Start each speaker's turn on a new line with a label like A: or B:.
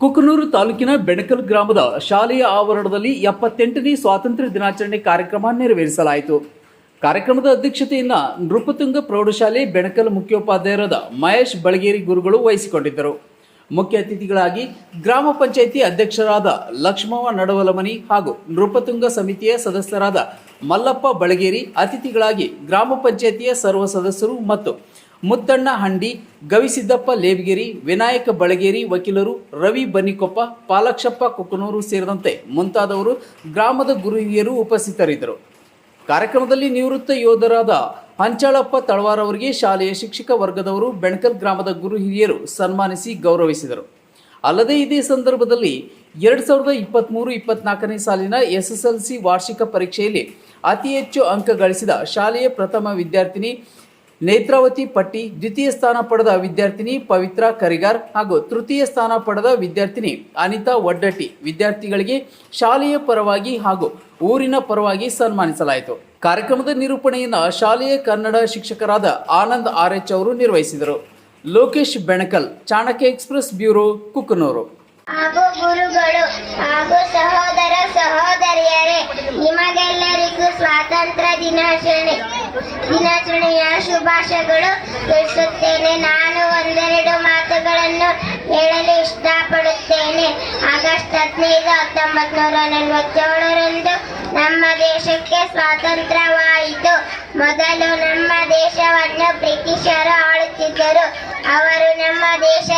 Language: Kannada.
A: ಕುಕನೂರು ತಾಲೂಕಿನ ಬೆಣಕಲ್ ಗ್ರಾಮದ ಶಾಲೆಯ ಆವರಣದಲ್ಲಿ ಎಪ್ಪತ್ತೆಂಟನೇ ಸ್ವಾತಂತ್ರ್ಯ ದಿನಾಚರಣೆ ಕಾರ್ಯಕ್ರಮ ನೆರವೇರಿಸಲಾಯಿತು. ಕಾರ್ಯಕ್ರಮದ ಅಧ್ಯಕ್ಷತೆಯನ್ನ ನೃಪತುಂಗ ಪ್ರೌಢಶಾಲೆ ಬೆಣಕಲ್ ಮುಖ್ಯೋಪಾಧ್ಯಾಯರಾದ ಮಹೇಶ್ ಬಳಗೇರಿ ಗುರುಗಳು ವಹಿಸಿಕೊಂಡಿದ್ದರು. ಮುಖ್ಯ ಅತಿಥಿಗಳಾಗಿ ಗ್ರಾಮ ಪಂಚಾಯಿತಿ ಅಧ್ಯಕ್ಷರಾದ ಲಕ್ಷ್ಮವ ನಡವಲಮನಿ ಹಾಗೂ ನೃಪತುಂಗ ಸಮಿತಿಯ ಸದಸ್ಯರಾದ ಮಲ್ಲಪ್ಪ ಬಳಗೇರಿ ಅತಿಥಿಗಳಾಗಿ ಗ್ರಾಮ ಪಂಚಾಯಿತಿಯ ಸರ್ವ ಸದಸ್ಯರು ಮತ್ತು ಮುತ್ತಣ್ಣ ಹಂಡಿ, ಗವಿಸಿದ್ದಪ್ಪ ಲೇಬಗಿರಿ ವಿನಾಯಕ ಬಳಗೇರಿ ವಕೀಲರು, ರವಿ ಬನ್ನಿಕೊಪ್ಪ, ಪಾಲಕ್ಷಪ್ಪ ಕೊಕ್ಕನೂರು ಸೇರಿದಂತೆ ಮುಂತಾದವರು ಗ್ರಾಮದ ಗುರುಹಿರಿಯರು ಉಪಸ್ಥಿತರಿದ್ದರು. ಕಾರ್ಯಕ್ರಮದಲ್ಲಿ ನಿವೃತ್ತ ಯೋಧರಾದ ಹಂಚಾಳಪ್ಪ ತಳವಾರ್ ಅವರಿಗೆ ಶಾಲೆಯ ಶಿಕ್ಷಕ ವರ್ಗದವರು ಬೆಣಕಲ್ ಗ್ರಾಮದ ಗುರು ಹಿರಿಯರು ಸನ್ಮಾನಿಸಿ ಗೌರವಿಸಿದರು. ಅಲ್ಲದೆ ಇದೇ ಸಂದರ್ಭದಲ್ಲಿ ಎರಡು ಸಾವಿರದ ಇಪ್ಪತ್ತ್ಮೂರು ಇಪ್ಪತ್ನಾಲ್ಕನೇ ಸಾಲಿನ ಎಸ್ ಎಸ್ ಎಲ್ ಸಿ ವಾರ್ಷಿಕ ಪರೀಕ್ಷೆಯಲ್ಲಿ ಅತಿ ಹೆಚ್ಚು ಅಂಕ ಗಳಿಸಿದ ಶಾಲೆಯ ಪ್ರಥಮ ವಿದ್ಯಾರ್ಥಿನಿ ನೇತ್ರಾವತಿ ಪಟ್ಟಿ ದ್ವಿತೀಯ ಸ್ಥಾನ ಪಡೆದ ವಿದ್ಯಾರ್ಥಿನಿ ಪವಿತ್ರ ಕರಿಗಾರ್ ಹಾಗೂ ತೃತೀಯ ಸ್ಥಾನ ಪಡೆದ ವಿದ್ಯಾರ್ಥಿನಿ ಅನಿತಾ ಒಡ್ಡಟ್ಟಿ ವಿದ್ಯಾರ್ಥಿಗಳಿಗೆ ಶಾಲೆಯ ಪರವಾಗಿ ಹಾಗೂ ಊರಿನ ಪರವಾಗಿ ಸನ್ಮಾನಿಸಲಾಯಿತು. ಕಾರ್ಯಕ್ರಮದ ನಿರೂಪಣೆಯನ್ನು ಶಾಲೆಯ ಕನ್ನಡ ಶಿಕ್ಷಕರಾದ ಆನಂದ್ ಆರ್ ಅವರು ನಿರ್ವಹಿಸಿದರು. ಲೋಕೇಶ್ ಬೆಣಕಲ್, ಚಾಣಕ್ಯ ಎಕ್ಸ್ಪ್ರೆಸ್ ಬ್ಯೂರೋ ಕುಕ್ಕನೂರು
B: ಹಾಗೂ ಗುರುಗಳು ಹಾಗೂ ಸಹೋದರ ಸಹೋದರಿಯರೇ, ನಿಮಗೆಲ್ಲರಿಗೂ ಸ್ವಾತಂತ್ರ್ಯ ದಿನಾಚರಣೆ. ದಿನಾಚರಣೆಯ ಶುಭಾಶಯಗಳು ತಿಳಿಸುತ್ತೇನೆ. ನಾನು ಒಂದೆರಡು ಮಾತುಗಳನ್ನು ಹೇಳಲು ಇಷ್ಟಪಡುತ್ತೇನೆ. ಆಗಸ್ಟ್ ಹದಿನೈದು ಹತ್ತೊಂಬತ್ತು ನೂರ ನಲವತ್ತೇಳರಂದು ನಮ್ಮ ದೇಶಕ್ಕೆ ಸ್ವಾತಂತ್ರ್ಯವಾಯಿತು. ಮೊದಲು ನಮ್ಮ ದೇಶವನ್ನು ಬ್ರಿಟಿಷರು ಆಳುತ್ತಿದ್ದರು. ಅವರು ನಮ್ಮ ದೇಶ